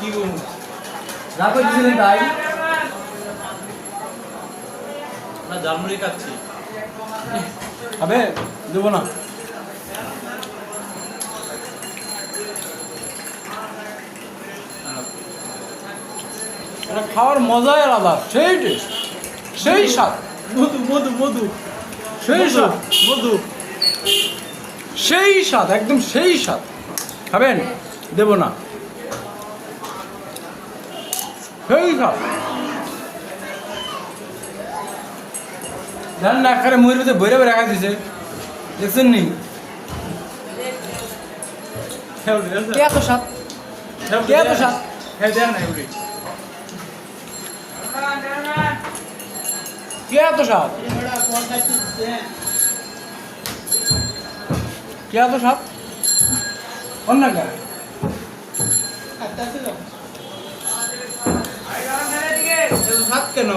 কি করব যা করছিলেন তাই না জালমুড়ি খাচ্ছি। হবে দেবো না। এটা খাওয়ার মজাই আলাদা সেই টেস্ট সেই স্বাদ। মধু মধু মধু। সেই স্বাদ। মধু। সেই স্বাদ একদম সেই স্বাদ। খাবেন? দেব না। একবারে মুড়ির ভিতরে বইরে বইরে রাখা দিছে। দেখছেন নি? কে এত স্বাদ কে এত স্বাদ হ্যাঁ দেখ না এগুলি কে এত স্বাদ কে এত স্বাদ অন্য কে সাত কেন?